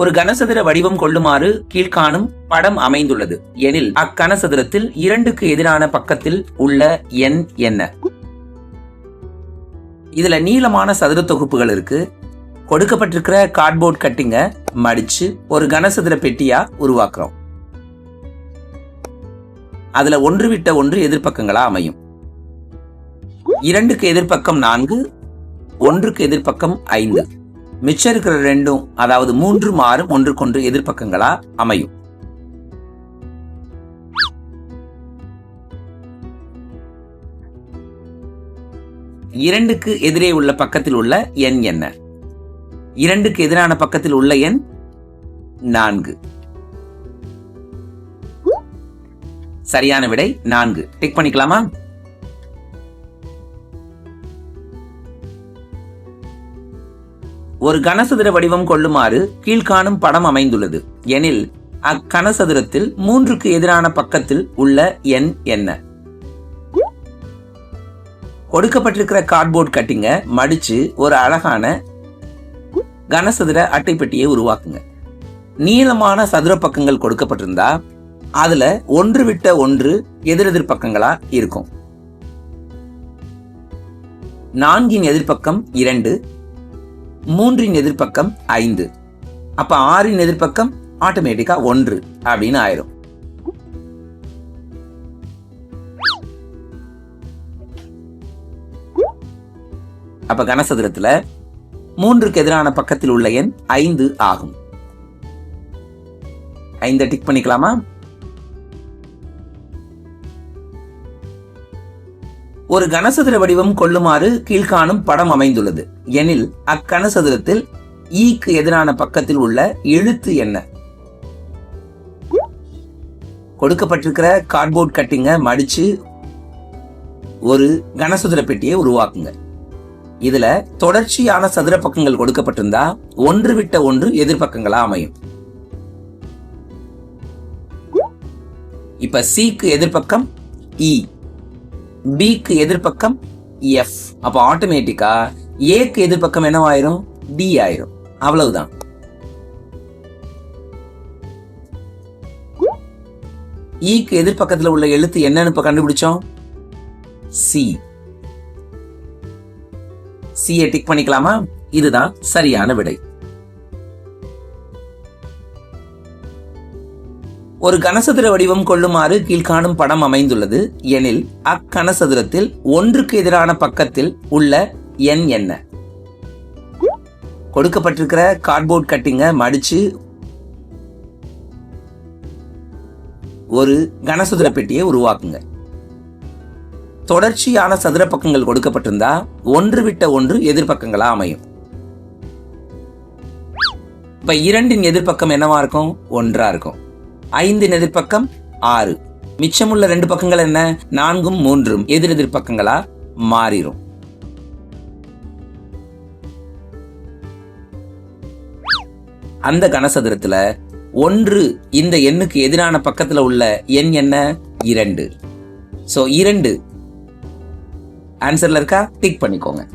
ஒரு கனசதுர வடிவம் கொள்ளுமாறு கீழ்காணும் படம் அமைந்துள்ளது. எனில் அக்கனசதுரத்தில் இரண்டுக்கு எதிரான பக்கத்தில் உள்ள எண் என்ன? இதுல நீளமான சதுர தொகுப்புகள் இருக்கு. கொடுக்கப்பட்டிருக்கிற கார்ட்போர்ட் கட்டிங்க மடிச்சு ஒரு கனசதுர பெட்டியா உருவாக்குறோம். அதுல ஒன்று விட்ட ஒன்று எதிர்ப்பக்கங்களா அமையும். இரண்டுக்கு எதிர்ப்பக்கம் நான்கு ஒன்றுக்கு எதிர்ப்பக்கம் ஐந்து. மிச்சம் இருக்கிற ரெண்டும் அதாவது மூன்று ஆறும் ஒன்றுக்கொன்று எதிர்ப்பக்கங்களா அமையும். இரண்டுக்கு எதிரே உள்ள பக்கத்தில் உள்ள எண் என்ன? இரண்டுக்கு எதிரான பக்கத்தில் உள்ள எண் நான்கு. சரியான விடை நான்கு. டிக் பண்ணிக்கலாமா? ஒரு கனசதுர வடிவம் கொள்ளுமாறு கீழ்காணும் படம் அமைந்துள்ளது. எனில் அக்கனசதுரத்தில் மூன்றுக்கு எதிரான பக்கத்தில் உள்ள எண் என்ன? கொடுக்கப்பட்டிருக்கிற கார்ட்போர்ட் கட்டிங்க மடிச்சு ஒரு அழகான கனசதுர அட்டைப்பெட்டியை உருவாக்குங்க. நீளமான சதுர பக்கங்கள் கொடுக்கப்பட்டிருந்தா அதுல ஒன்று விட்ட ஒன்று எதிரெதிர் பக்கங்களா இருக்கும். நான்கின் எதிர்ப்பக்கம் இரண்டு மூன்றின் எதிர்ப்பக்கம் ஐந்து. அப்ப ஆறின் எதிர்ப்பக்கம் ஆட்டோமேட்டிக்கா ஒன்று அப்படின்னு ஆயிரும். அப்ப கனசதுரத்துல மூன்றுக்கு எதிரான பக்கத்தில் உள்ள எண் ஐந்து ஆகும். ஐந்த டிக் பண்ணிக்கலாமா? ஒரு கனசதுர வடிவம் கொள்ளுமாறு கீழ்காணும் படம் அமைந்துள்ளது. எனில் அக்கனசதுரத்தில் e ஈக்கு எதிரான பக்கத்தில் உள்ள எழுத்து என்ன? கொடுக்கப்பட்டிருக்கிற கார்ட்போர்ட் கட்டிங்க மடிச்சு ஒரு கனசதுர பெட்டியை உருவாக்குங்க. இதுல தொடர்ச்சியான சதுர பக்கங்கள் கொடுக்கப்பட்டிருந்தா ஒன்று விட்ட ஒன்று எதிர்பக்கங்களா அமையும். இப்ப சிக்கு எதிர்பக்கம் இ e. பிக்கு எதிர்பக்கம் எஃப் அப்போ ஆட்டோமேட்டிக்கா ஏக்கு எதிர்பக்கம் என்னவாயிரும்? டி ஆயிரும். அவ்வளவுதான். E ஈக்கு எதிர்பக்கத்தில் உள்ள எழுத்து என்னன்னு இப்போ கண்டுபிடிச்சோம்? சி சியை டிக் பண்ணிக்கலாமா? இதுதான் சரியான விடை. ஒரு கனசதுர வடிவம் கொள்ளுமாறு கீழ்காணும் படம் அமைந்துள்ளது. எனில் அக்கனசதுரத்தில் ஒன்றுக்கு எதிரான பக்கத்தில் உள்ள எண் என்ன? கொடுக்கப்பட்டிருக்கிற கார்ட்போர்ட் கட்டிங்கை மடிச்சு ஒரு கனசதுர பெட்டியை உருவாக்குங்க. தொடர்ச்சியான சதுர பக்கங்கள் கொடுக்கப்பட்டிருந்தா ஒன்று விட்ட ஒன்று எதிர்பக்கங்களா அமையும். இப்ப இரண்டின் எதிர்பக்கம் என்னவா இருக்கும்? ஒன்றா இருக்கும். ஐந்தின் எதிர்ப்பக்கம் ஆறு. மிச்சமுள்ள ரெண்டு பக்கங்கள் என்ன? நான்கும் மூன்றும். எதிர் எதிர் பக்கங்களா மாறிடும் அந்த கனசதுரத்துல ஒன்று இந்த எண்ணுக்கு எதிரான பக்கத்துல உள்ள எண் என்ன? இரண்டு. சோ இரண்டு. ஆன்சர்ல இருக்கா? டிக் பண்ணிக்கோங்க.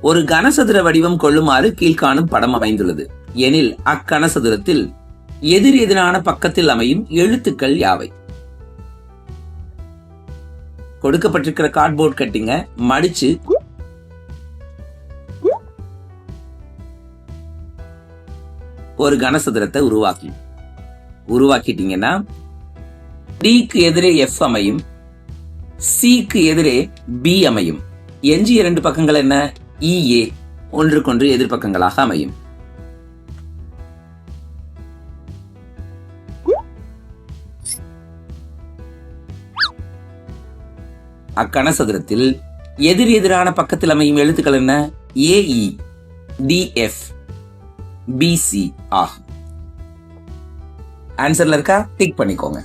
ஒரு கனசதுர வடிவம் கொள்ளுமாறு கீழ்காணும் படம் அமைந்துள்ளது. எனில் அக்கனசதுரத்தில் எதிர் எதிரான பக்கத்தில் அமையும் எழுத்துக்கள் யாவை? கொடுக்கப்பட்டிருக்கிற கார்ட்போர்ட் கட்டிங்க மடிச்சு. ஒரு கனசதுரத்தை உருவாக்கி. உருவாக்கிட்டீங்கன்னா டிக்கு எதிரே எஃப் அமையும் சிக்கு எதிரே பி அமையும். எஞ்சிய இரண்டு பக்கங்கள் என்ன? E, இஏ ஒன்றுக்கொன்று எதிர்பக்கங்களாக அமையும். அக்கனசதுரத்தில் எதிர் எதிரான பக்கத்தில் அமையும் எழுத்துக்கள் என்ன? ஏஇ டிஎஃப் பிசி ஆகும். ஆன்சர்ல இருக்கா? டிக் பண்ணிக்கோங்க.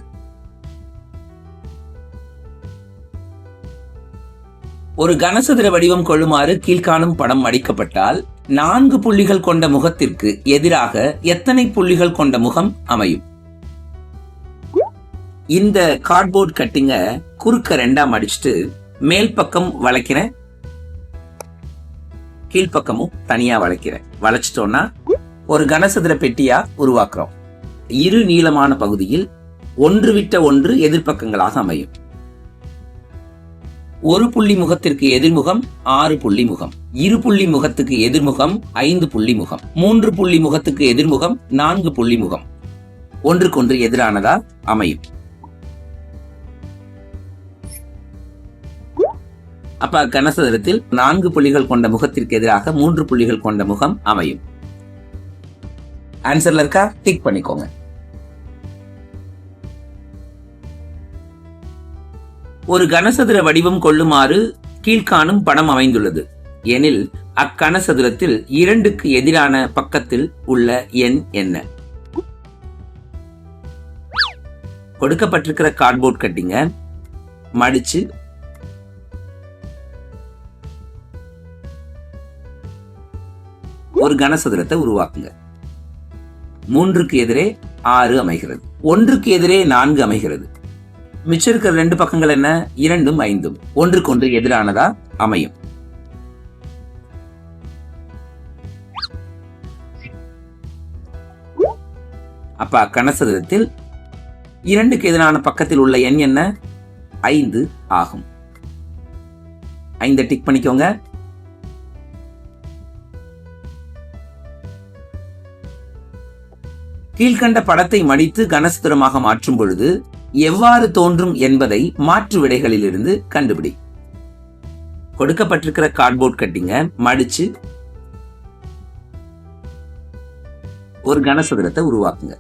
ஒரு கனசதுர வடிவம் கொள்ளுமாறு கீழ்காணும் படம் அடிக்கப்பட்டால் நான்கு புள்ளிகள் கொண்ட முகத்திற்கு எதிராக எத்தனை புள்ளிகள் கொண்ட முகம் அமையும்? இந்த கார்ட்போர்ட் கட்டிங்க குறுக்க ரெண்டா மடிச்சுட்டு மேல் பக்கம் வளைக்கிறேன் கீழ்ப்பக்கமும் தனியா வளைக்கிறேன் வளைச்சிட்டோம்னா ஒரு கனசதுர பெட்டியா உருவாக்குறோம். இரு நீளமான பகுதியில் ஒன்று விட்ட ஒன்று எதிர்ப்பக்கங்களாக அமையும். ஒரு புள்ளி முகத்திற்கு எதிர்முகம் ஆறு புள்ளி முகம். இரு புள்ளி முகத்துக்கு எதிர்முகம் ஐந்து புள்ளி முகம். மூன்று புள்ளி முகத்துக்கு எதிர்முகம் நான்கு புள்ளி முகம். ஒன்றுக்கொன்று எதிரானதா அமையும். அப்ப கனசதுரத்தில் நான்கு புள்ளிகள் கொண்ட முகத்திற்கு எதிராக மூன்று புள்ளிகள் கொண்ட முகம் அமையும். ஆன்சர்ல இருக்கா? டிக் பண்ணிக்கோங்க. ஒரு கனசதுர வடிவம் கொள்ளுமாறு கீழ்காணும் படம் அமைந்துள்ளது. எனில் அக்கனசதுரத்தில் இரண்டுக்கு எதிரான பக்கத்தில் உள்ள எண் என்ன? கொடுக்கப்பட்டிருக்கிற கார்ட்போர்ட் கட்டிங்க. மடிச்சு ஒரு கனசதுரத்தை உருவாக்குங்க. மூன்றுக்கு எதிரே ஆறு அமைகிறது. ஒன்றுக்கு எதிரே நான்கு அமைகிறது. மிச்சம் இருக்கிற ரெண்டு பக்கங்கள் என்ன? இரண்டும் ஐந்தும். ஒன்றுக்கொன்று எதிரானதா அமையும். அப்ப அக்கனசதுரத்தில் இரண்டுக்கு எதிரான பக்கத்தில் உள்ள எண் என்ன? ஐந்து ஆகும். ஐந்தை டிக் பண்ணிக்கோங்க. கீழ்கண்ட படத்தை மடித்து கனசதுரமாக மாற்றும் பொழுது எவ்வாறு தோன்றும் என்பதை மாற்று விடைகளிலிருந்து கண்டுபிடி. கொடுக்கப்பட்டிருக்கிற கார்ட்போர்ட் கட்டிங்க மடிச்சு ஒரு கனசதுரத்தை உருவாக்குங்க.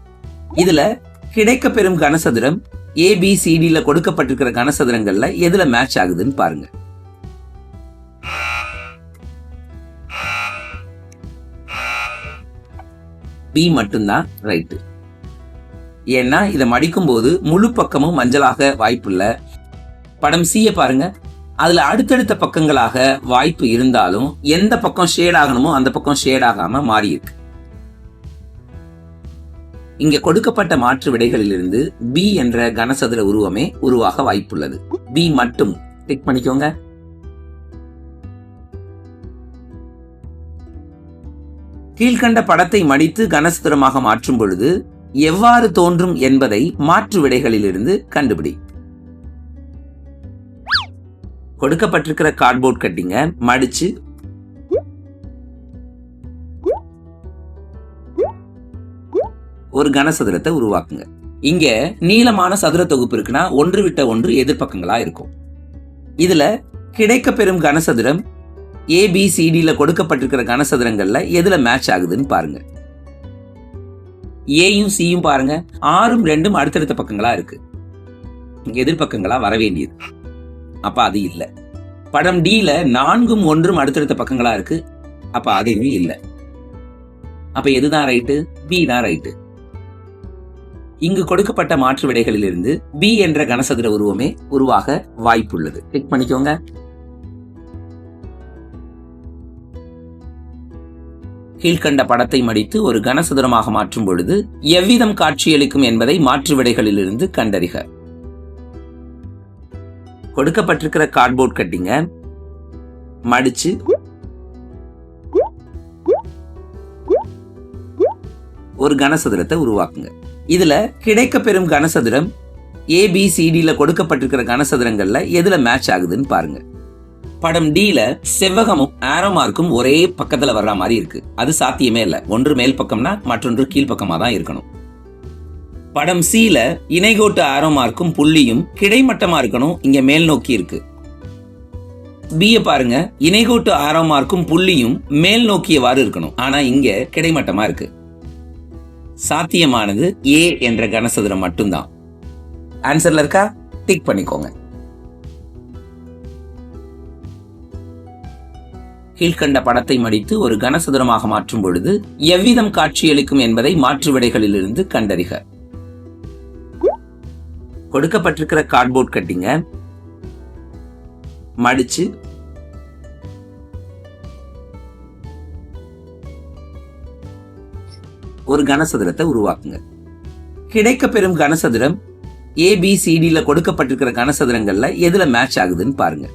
இதுல கிடைக்க பெறும் கனசதுரம் ஏபிசிடில கொடுக்கப்பட்டிருக்கிற கனசதுரங்கள்ல எதுல மேட்ச் ஆகுதுன்னு பாருங்க. பி மட்டும்தான் ரைட்டு ஏன்னா இதை மடிக்கும் போது முழு பக்கமும் மஞ்சளாக வாய்ப்பில்லை படம் சீய பாருங்க. அதுல அடுத்தடுத்த பக்கங்களாக வாய்ப்பு இருந்தாலும் எந்த பக்கம் ஷேட் ஆகணுமோ அந்த பக்கம் ஷேட் ஆகாம மாறியிருக்கு. இங்க கொடுக்கப்பட்ட மாற்று விடைகளிலிருந்து பி என்ற கனசதுர உருவமே உருவாக வாய்ப்புள்ளது. பி மட்டும். டிக் பண்ணிக்கோங்க. கீழ்கண்ட படத்தை மடித்து கனசதுரமாக மாற்றும் பொழுது எவ்வாறு தோன்றும் என்பதை மாற்று விடைகளிலிருந்து கண்டுபிடி. கொடுக்கப்பட்டிருக்கிற கார்ட்போர்ட் கட்டிங்க மடிச்சு. ஒரு கனசதுரத்தை உருவாக்குங்க. இங்க நீளமான சதுர தொகுப்பு இருக்குன்னா ஒன்று விட்ட ஒன்று எதிர்ப்பக்கங்களா இருக்கும். இதுல கிடைக்க பெறும் கனசதுரம் ஏபிசிடியில் கொடுக்கப்பட்டிருக்கிற கனசதுரங்களில் எதுல மேட்ச் ஆகுதுன்னு பாருங்க. ஏயும் சியும் பாருங்க. ஆறும் ரெண்டும் அடுத்தடுத்த பக்கங்களா இருக்கு. எதிர்பக்கங்களா வர வேண்டியது. அப்ப அது இல்ல. படம் டில நான்கும் ஒன்றும் அடுத்தடுத்த பக்கங்களா இருக்கு. அப்ப அதுவும் இல்ல. அப்ப எதுதான் ரைட்டு பி தான் ரைட்டு இங்கு கொடுக்கப்பட்ட மாற்று விடைகளிலிருந்து பி என்ற கனசதுர உருவமே உருவாக வாய்ப்புள்ளது. கிளிக் பண்ணிக்கோங்க. கீழ்கண்ட படத்தை மடித்து ஒரு கனசதுரமாக மாற்றும் பொழுது எவ்விதம் காட்சியளிக்கும் என்பதை மாற்று விடைகளிலிருந்து கண்டறிக. கொடுக்கப்பட்டிருக்கிற கார்ட்போர்ட் கட்டிங்க மடிச்சு ஒரு கனசதுரத்தை உருவாக்குங்க. இதுல கிடைக்க பெறும் கனசதுரம் ஏபிசிடியில் கொடுக்கப்பட்டிருக்கிற கனசதுரங்கள்ல எதுல மேட்ச் ஆகுதுன்னு பாருங்க. படம் டீல செவ்வகமும் ஆரோ மார்க்கும் ஒரே பக்கத்துல வர்ற மாதிரி இருக்கு. அது சாத்தியமே இல்ல. ஒன்று மேல் பக்கம்னா மற்றொன்று கீழ்ப்பக்கமா தான் இருக்கணும். படம் சில இணைகோட்டு ஆரோ மார்க்கும் புள்ளியும் கிடைமட்டமா இருக்கணும். இங்க மேல் நோக்கி இருக்கு. பிய பாருங்க. இணைகோட்டு ஆரோ மார்க்கும் புள்ளியும் மேல் நோக்கியவாறு இருக்கணும். ஆனா இங்க கிடைமட்டமா இருக்கு. சாத்தியமானது ஏ என்ற கனசதுரம் மட்டும்தான். ஆன்சர்ல இருக்கா? டிக் பண்ணிக்கோங்க. கீழ்கண்ட படத்தை மடித்து ஒரு கனசதுரமாக மாற்றும் பொழுது எவ்விதம் காட்சியளிக்கும் என்பதை மாற்று விடைகளிலிருந்து கண்டறிக. கொடுக்கப்பட்டிருக்கிற கார்ட்போர்ட் கட்டிங்க மடிச்சு ஒரு கனசதுரத்தை உருவாக்குங்க. கிடைக்க பெறும் கனசதுரம் ஏபிசிடில கொடுக்கப்பட்டிருக்கிற கனசதுரங்கள்ல எதுல மேட்ச் ஆகுதுன்னு பாருங்க.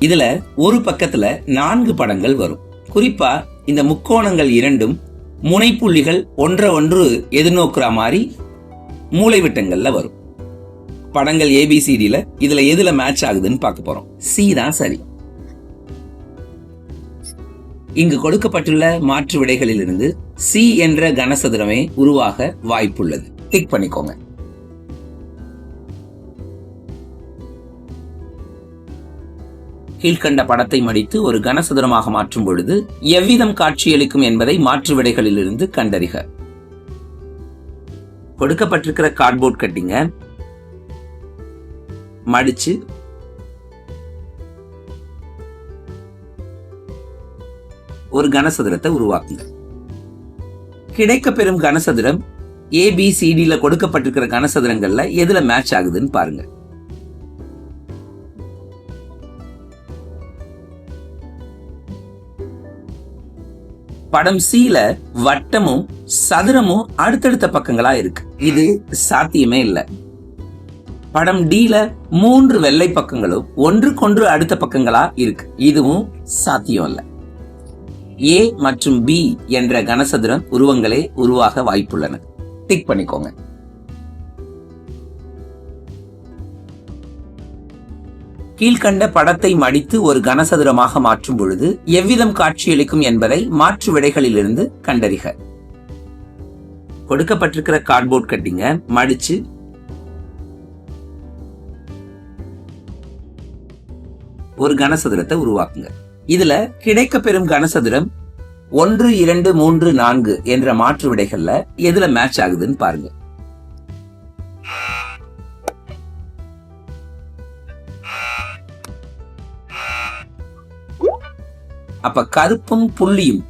இதுல ஒரு பக்கத்துல நான்கு படங்கள் வரும். குறிப்பா இந்த முக்கோணங்கள் இரண்டும் முனைப்புள்ளிகள் ஒன்றை ஒன்று எதிர்நோக்குற மாதிரி மூளைவிட்டங்கள்ல வரும். படங்கள் ஏபிசிடியில் இதுல எதுல மேட்ச் ஆகுதுன்னு பார்க்க போறோம். சி தான் சரி. இங்கு கொடுக்கப்பட்டுள்ள மாற்று விடைகளிலிருந்து சி என்ற கனசதுரமே உருவாக வாய்ப்புள்ளது. டிக் பண்ணிக்கோங்க. கீழ்கண்ட படத்தை மடித்து ஒரு கனசதுரமாக மாற்றும் பொழுது எவ்விதம் காட்சியளிக்கும் என்பதை மாற்று விடைகளிலிருந்து கண்டறிக. கொடுக்கப்பட்டிருக்கிற கார்ட்போர்ட் கட்டிங்க மடிச்சு ஒரு கனசதுரத்தை உருவாக்குங்க. கிடைக்கப்பெறும் கனசதுரம் ஏபிசிடியில் கொடுக்கப்பட்டிருக்கிற கனசதுரங்கள்ல எதுல மேட்ச் ஆகுதுன்னு பாருங்க. படம் சீல வட்டமும் சதுரமும் அடுத்தடுத்த பக்கங்களா இருக்கு. இது சாத்தியமே இல்ல. படம் டீல மூன்று வெள்ளை பக்கங்களும் ஒன்றுக்கொன்று அடுத்த பக்கங்களா இருக்கு. இதுவும் சாத்தியம் இல்ல. ஏ மற்றும் பி என்ற கனசதுரம் உருவங்களே உருவாக வாய்ப்புள்ளன. டிக் பண்ணிக்கோங்க. கீழ்கண்ட படத்தை மடித்து ஒரு கனசதுரமாக மாற்றும் பொழுது எவ்விதம் காட்சியளிக்கும் என்பதை மாற்று விடைகளிலிருந்து கண்டறிக. கொடுக்கப்பட்டிருக்கிற கார்ட்போர்ட் கட்டிங்க மடிச்சு ஒரு கனசதுரத்தை உருவாக்குங்க. இதுல கிடைக்கப்பெறும் கனசதுரம் ஒன்று இரண்டு மூன்று நான்கு என்ற மாற்று விடைகள்ல எதுல மேட்ச் ஆகுதுன்னு பாருங்க. அப்ப கருப்பும் புள்ளியும்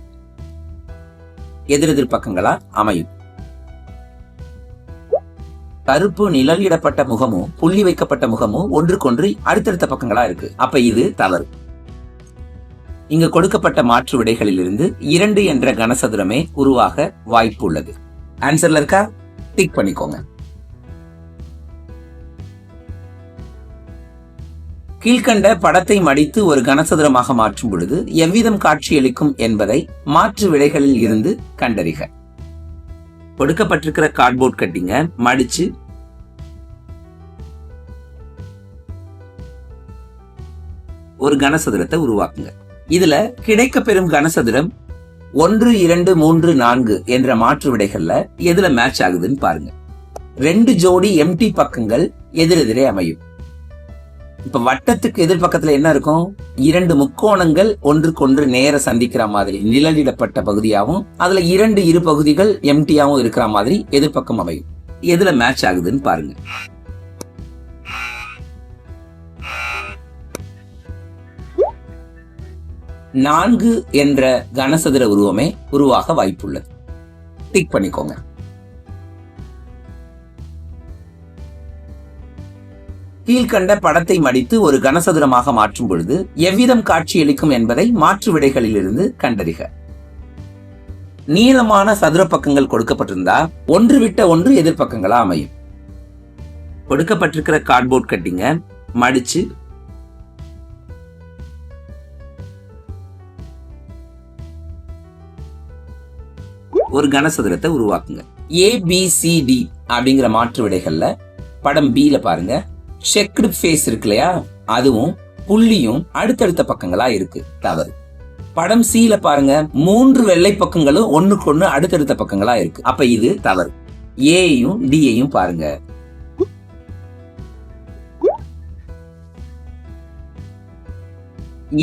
எதிரெதிர் பக்கங்களா அமையும். கருப்பு நிழலிடப்பட்ட முகமும் புள்ளி வைக்கப்பட்ட முகமும் ஒன்றுக்கொன்று அடுத்தடுத்த பக்கங்களா இருக்கு. அப்ப இது தவறு இங்கு கொடுக்கப்பட்ட மாற்று விடைகளிலிருந்து இரண்டு என்ற கனசதுரமே உருவாக வாய்ப்பு உள்ளது ஆன்சர்ல இருக்கா? டிக் பண்ணிக்கோங்க. கீழ்கண்ட படத்தை மடித்து ஒரு கனசதுரமாக மாற்றும் பொழுது எவ்விதம் காட்சியளிக்கும் என்பதை மாற்று விடைகளில் இருந்து கண்டறிக. கொடுக்கப்பட்டிருக்கிற கார்ட்போர்ட் கட்டிங்க மடிச்சு. ஒரு கனசதுரத்தை உருவாக்குங்க. இதுல கிடைக்கப்பெறும் கனசதுரம் ஒன்று இரண்டு மூன்று நான்கு என்ற மாற்று விடைகள்ல எதுல மேட்ச் ஆகுதுன்னு பாருங்க. ரெண்டு ஜோடி எம்டி பக்கங்கள் எதிரெதிரே அமையும். இப்ப வட்டத்துக்கு எதிர்பக்கத்துல என்ன இருக்கும்? இரண்டு முக்கோணங்கள் ஒன்றுக்கொன்று நேர சந்திக்கிற மாதிரி நிழலிடப்பட்ட பகுதியாகவும் அதுல இரண்டு இரு பகுதிகள் எம்டியாவும் இருக்கிற மாதிரி எதிர்பக்கம் அமையும். எதுல மேட்ச் ஆகுதுன்னு பாருங்க. நான்கு என்ற கனசதுர உருவமே உருவாக வாய்ப்புள்ளது. டிக் பண்ணிக்கோங்க. கீழ்கண்ட படத்தை மடித்து ஒரு கனசதுரமாக மாற்றும் பொழுது எவ்விதம் காட்சியளிக்கும் என்பதை மாற்று விடைகளிலிருந்து கண்டறிக. நீளமான சதுர பக்கங்கள் கொடுக்கப்பட்டிருந்தா ஒன்று விட்ட ஒன்று எதிர்பக்கங்களா அமையும். கொடுக்கப்பட்டிருக்கிற கார்ட்போர்ட் கட்டிங்க மடிச்சு ஒரு கனசதுரத்தை உருவாக்குங்க. ஏபிசிடி அப்படிங்கிற மாற்று விடைகள்ல படம் பி ல பாருங்க. செக்டு ஃபேஸ் இருக்கு இல்லையா? அதுவும் புள்ளியும் அடுத்தடுத்த பக்கங்களா இருக்கு. தவறு. படம் சீல பாருங்க மூன்று வெள்ளை பக்கங்களும் ஒண்ணுக்கு ஒண்ணு அடுத்தடுத்த பக்கங்களா இருக்கு. அப்ப இது தவறு. ஏயும் டியையும் பாருங்க.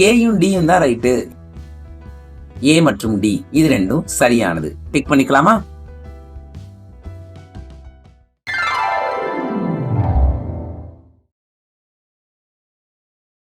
ஏயும் டியும் தான் ரைட்டு ஏ மற்றும் டி இது ரெண்டும் சரியானது. டிக் பண்ணிக்கலாமா?